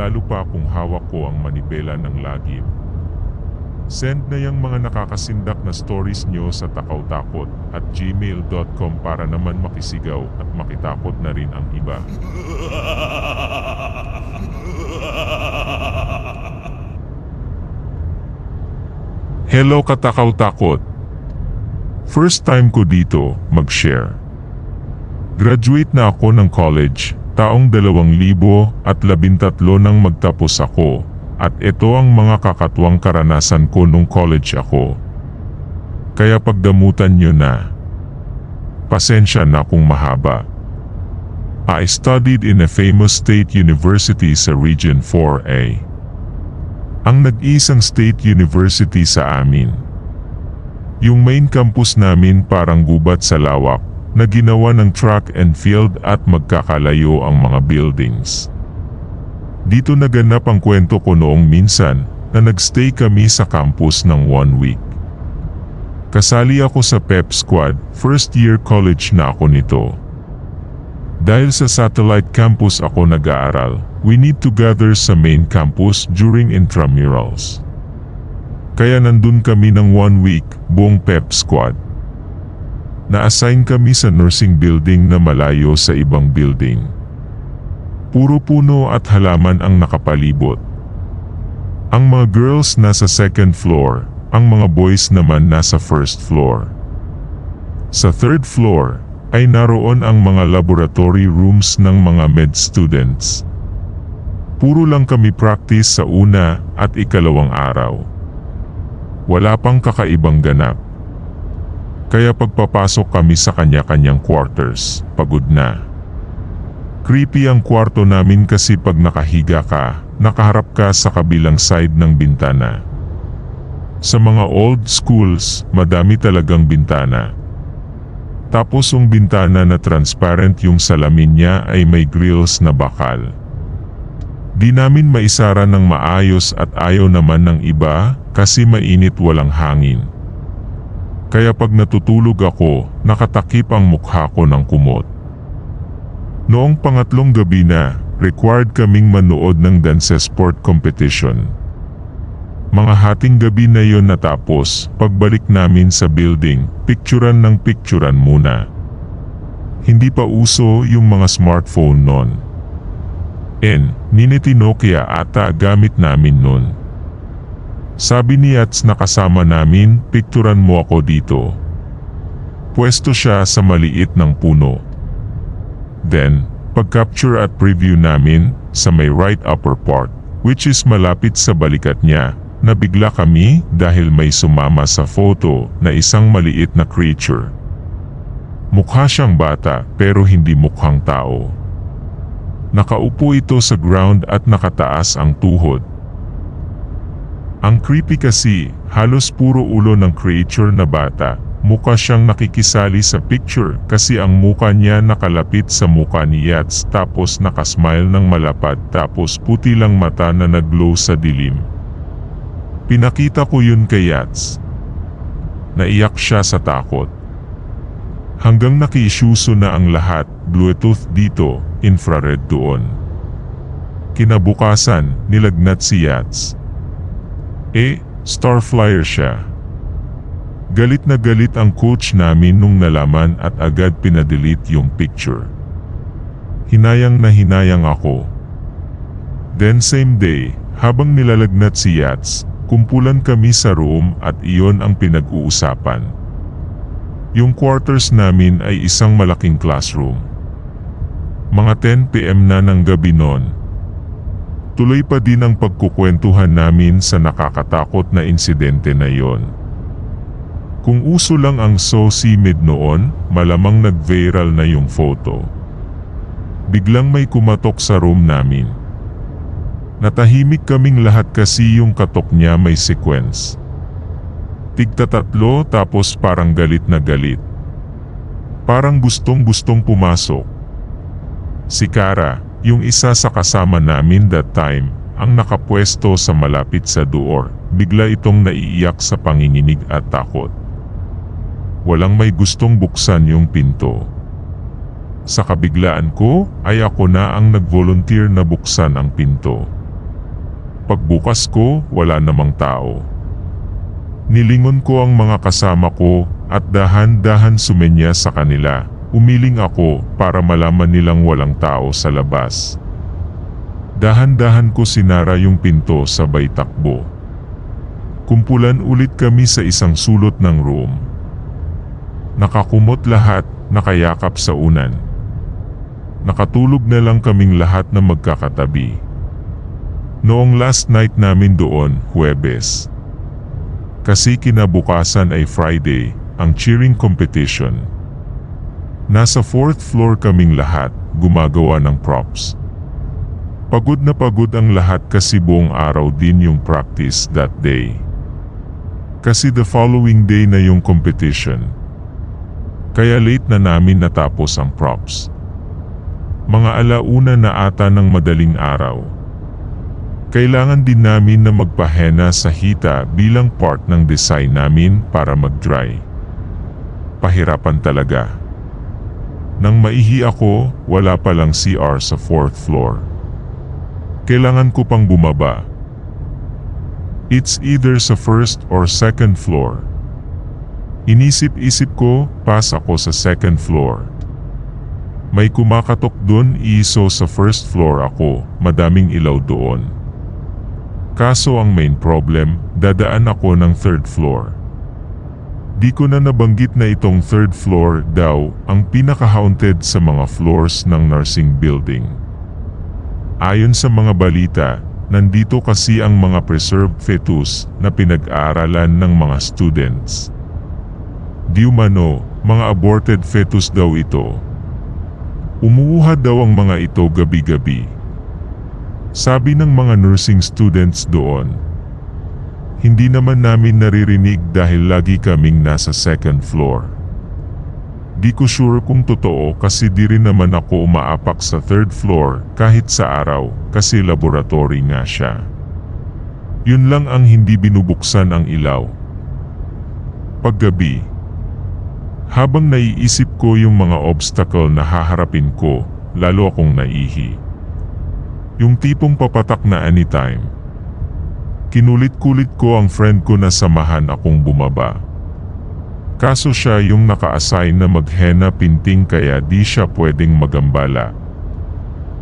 lalo pa kung hawak ko ang manibela ng lagim. Send na yung mga nakakasindak na stories nyo sa takawtakot at gmail.com para naman makisigaw at makitakot na rin ang iba. Hello katakaw-takot! First time ko dito mag-share. Graduate na ako ng college, taong 2013 nang magtapos ako, at ito ang mga kakatuwang karanasan ko nung college ako. Kaya pagdamutan nyo na. Pasensya na kung mahaba. I studied in a famous state university sa Region 4A. Ang nag-isang state university sa amin. Yung main campus namin parang gubat sa lawak na ginawa ng track and field at magkakalayo ang mga buildings. Dito naganap ang kwento ko noong minsan na nagstay kami sa campus ng one week. Kasali ako sa pep squad, first year college na ako nito. Dahil sa satellite campus ako nag-aaral, we need to gather sa main campus during intramurals. Kaya nandun kami ng one week, buong pep squad. Na-assign kami sa nursing building na malayo sa ibang building. Puro puno at halaman ang nakapalibot. Ang mga girls nasa second floor, ang mga boys naman nasa first floor. Sa third floor, ay naroon ang mga laboratory rooms ng mga med students. Puro lang kami practice sa una at ikalawang araw. Wala pang kakaibang ganap. Kaya pagpapasok kami sa kanya-kanyang quarters, pagod na. Creepy ang kwarto namin kasi pag nakahiga ka, nakaharap ka sa kabilang side ng bintana. Sa mga old schools, madami talagang bintana. Tapos yung bintana na transparent yung salamin niya ay may grills na bakal. Di namin maisara ng maayos at ayaw naman ng iba kasi mainit walang hangin. Kaya pag natutulog ako, nakatakip ang mukha ko ng kumot. Noong pangatlong gabi na, required kaming manood ng dance sport competition. Mga hating gabi na yon natapos, pagbalik namin sa building, picturan ng picturan muna. Hindi pa uso yung mga smartphone nun. N, Niniti Nokia ata gamit namin nun. Sabi ni Yats na kasama namin, picturan mo ako dito. Pwesto siya sa maliit ng puno. Then, pag-capture at preview namin sa may right upper part, which is malapit sa balikat niya, nabigla kami dahil may sumama sa photo na isang maliit na creature. Mukha siyang bata pero hindi mukhang tao. Nakaupo ito sa ground at nakataas ang tuhod. Ang creepy kasi, halos puro ulo ng creature na bata. Mukha siyang nakikisali sa picture kasi ang mukha niya nakalapit sa mukha ni Yats tapos nakasmile ng malapad tapos puti lang mata na naglow sa dilim. Pinakita ko yun kay Yats. Naiyak siya sa takot. Hanggang nakiisyuso na ang lahat, Bluetooth dito, infrared doon. Kinabukasan, nilagnat si Yats. Eh, star flyer siya. Galit na galit ang coach namin nung nalaman at agad pinadelete yung picture. Hinayang na hinayang ako. Then same day, habang nilalagnat si Yats, kumpulan kami sa room at iyon ang pinag-uusapan. Yung quarters namin ay isang malaking classroom. Mga 10pm na ng gabi noon. Tuloy pa din ang pagkukwentuhan namin sa nakakatakot na insidente na yon. Kung uso lang ang SOCMID noon, malamang nag-viral na yung photo. Biglang may kumatok sa room namin. Natahimik kaming lahat kasi yung katok niya may sequence. Tigta tatlo tapos parang galit na galit. Parang gustong gustong pumasok. Si Kara, yung isa sa kasama namin that time, ang nakapwesto sa malapit sa door, bigla itong naiiyak sa panginginig at takot. Walang may gustong buksan yung pinto. Sa kabiglaan ko, ay ako na ang nag-volunteer na buksan ang pinto. Pagbukas ko, wala namang tao. Nilingon ko ang mga kasama ko at dahan-dahan sumenya sa kanila. Umiling ako para malaman nilang walang tao sa labas. Dahan-dahan ko sinara yung pinto sabay takbo. Kumpulan ulit kami sa isang sulot ng room. Nakakumot lahat, nakayakap sa unan. Nakatulog na lang kaming lahat na magkakatabi. Noong last night namin doon, Huwebes. Kasi kinabukasan ay Friday, ang cheering competition. Nasa fourth floor kaming lahat, gumagawa ng props. Pagod na pagod ang lahat kasi buong araw din yung practice that day. Kasi the following day na yung competition. Kaya late na namin natapos ang props. Mga alauna na ata ng madaling araw. Kailangan din namin na magpahena sa hita bilang part ng design namin para mag-dry. Pahirapan talaga. Nang maihi ako, wala palang CR sa fourth floor. Kailangan ko pang bumaba. It's either sa first or second floor. Inisip-isip ko, pas ako sa second floor. May kumakatok doon iso sa first floor ako, madaming ilaw doon. Kaso ang main problem, dadaan ako ng third floor. Di ko na nabanggit na itong third floor daw ang pinaka-haunted sa mga floors ng nursing building. Ayon sa mga balita, nandito kasi ang mga preserved fetus na pinag-aaralan ng mga students. Di umano, mga aborted fetus daw ito. Umuuha daw ang mga ito gabi-gabi. Sabi ng mga nursing students doon, hindi naman namin naririnig dahil lagi kaming nasa second floor. Di ko sure kung totoo kasi di rin naman ako umaapak sa third floor kahit sa araw kasi laboratory nga siya. Yun lang ang hindi binubuksan ang ilaw. Paggabi, habang naiisip ko yung mga obstacle na haharapin ko, lalo akong naihi. Yung tipong papatak na anytime. Kinulit-kulit ko ang friend ko na samahan akong bumaba. Kaso siya yung naka-assign na maghena pinting kaya di siya pwedeng magambala.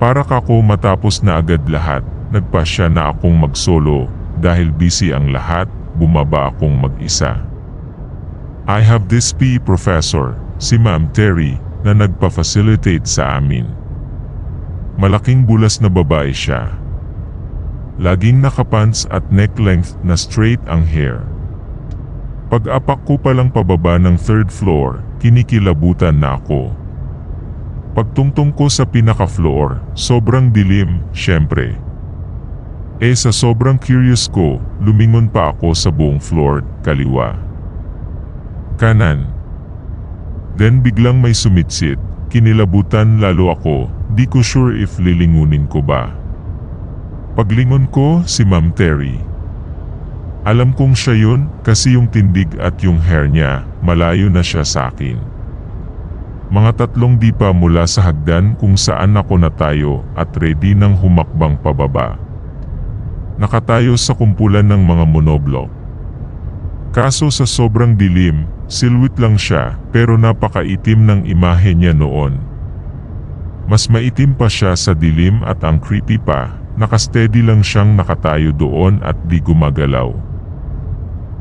Para kako matapos na agad lahat, nagpa siya na akong magsolo dahil busy ang lahat, bumaba akong mag-isa. I have this PE professor, si Ma'am Terry, na nagpa-facilitate sa amin. Malaking bulas na babae siya. Laging nakapants at neck length na straight ang hair. Pag-apak ko palang pababa ng third floor, kinikilabutan na ako. Pagtungtong ko sa pinaka-floor, sobrang dilim, syempre. Eh sa sobrang curious ko, lumingon pa ako sa buong floor, kaliwa. Kanan. Then biglang may sumitsit, kinilabutan lalo ako, di ko sure if lilingunin ko ba. Paglingon ko, si Ma'am Terry. Alam kong siya yun kasi yung tindig at yung hair niya, malayo na siya sa akin. Mga tatlong dipa mula sa hagdan kung saan ako natayo at ready ng humakbang pababa. Nakatayo sa kumpulan ng mga monoblok. Kaso sa sobrang dilim, silhouette lang siya pero napakaitim ng imahe niya noon. Mas maitim pa siya sa dilim at ang creepy pa, nakasteady lang siyang nakatayo doon at di gumagalaw.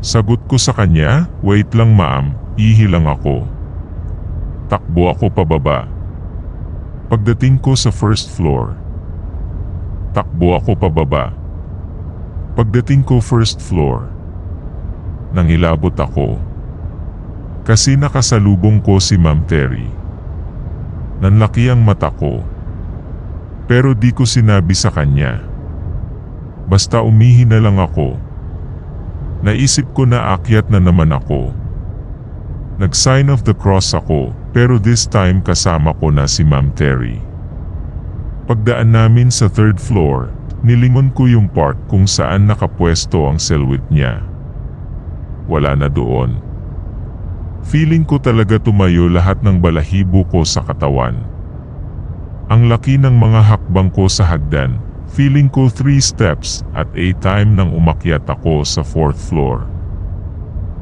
Sagot ko sa kanya, wait lang ma'am, ihi lang ako. Takbo ako pababa. Pagdating ko sa first floor, takbo ako pababa. Pagdating ko first floor, nangilabot ako. Kasi nakasalubong ko si Ma'am Terry. Nanlaki ang mata ko. Pero di ko sinabi sa kanya. Basta umihi na lang ako. Naisip ko na akyat na naman ako. Nag-sign of the cross ako, pero this time kasama ko na si Ma'am Terry. Pagdaan namin sa third floor, nilingon ko yung part kung saan nakapwesto ang silhouette niya. Wala na doon. Feeling ko talaga tumayo lahat ng balahibo ko sa katawan. Ang laki ng mga hakbang ko sa hagdan, feeling ko three steps at a time nang umakyat ako sa fourth floor.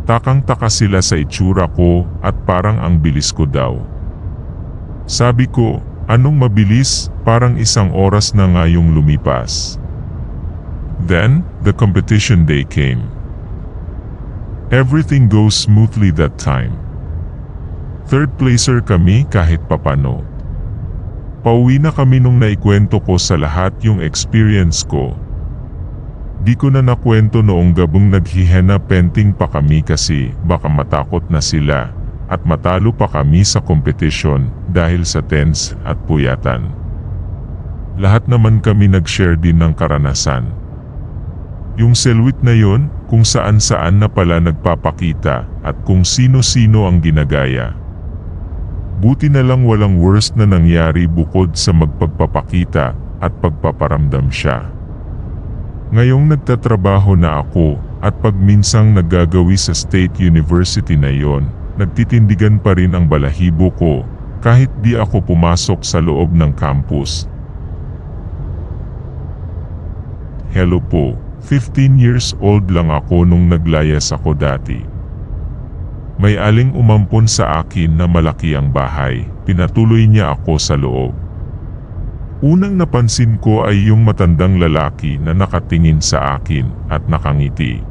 Takang-taka sila sa itsura ko at parang ang bilis ko daw. Sabi ko, anong mabilis, parang isang oras na nga yung lumipas. Then, the competition day came. Everything goes smoothly that time. Third placer kami kahit papano. Pauwi na kami nung naikwento ko sa lahat yung experience ko. Di ko na nakwento noong gabong naghihena penting pa kami kasi baka matakot na sila at matalo pa kami sa competition dahil sa tense at puyatan. Lahat naman kami nag-share din ng karanasan. Yung silhouette na yon kung saan saan na pala nagpapakita at kung sino-sino ang ginagaya. Buti na lang walang worst na nangyari bukod sa magpagpapakita at pagpaparamdam siya. Ngayong nagtatrabaho na ako at pag minsang naggagawi sa State University na yon, nagtitindigan pa rin ang balahibo ko kahit di ako pumasok sa loob ng campus. Hello po, 15 years old lang ako nung naglayas ako dati. May aling umampon sa akin na malaki ang bahay, pinatuloy niya ako sa loob. Unang napansin ko ay yung matandang lalaki na nakatingin sa akin at nakangiti.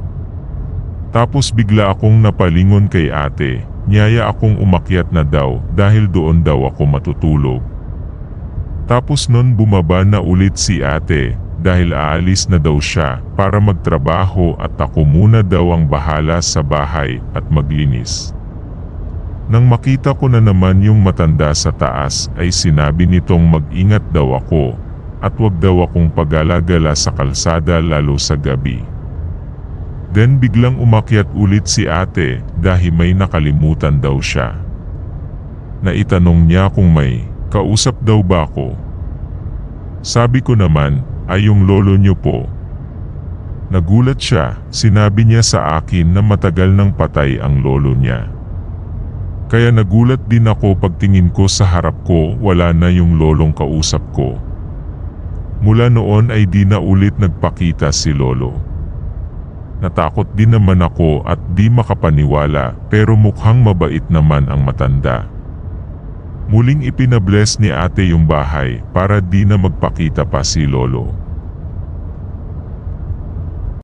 Tapos bigla akong napalingon kay ate, niyaya akong umakyat na daw dahil doon daw ako matutulog. Tapos nun bumaba na ulit si ate dahil aalis na daw siya para magtrabaho at ako muna daw ang bahala sa bahay at maglinis. Nang makita ko na naman yung matanda sa taas ay sinabi nitong mag-ingat daw ako at wag daw akong pagala-gala sa kalsada lalo sa gabi. Then biglang umakyat ulit si ate dahil may nakalimutan daw siya. Naitanong niya kung may kausap daw ba ako. Sabi ko naman ay yung lolo niyo po. Nagulat siya, sinabi niya sa akin na matagal nang patay ang lolo niya. Kaya nagulat din ako pagtingin ko sa harap ko wala na yung lolong kausap ko. Mula noon ay di na ulit nagpakita si lolo. Natakot din naman ako at di makapaniwala pero mukhang mabait naman ang matanda. Muling ipinabless ni ate yung bahay para di na magpakita pa si lolo.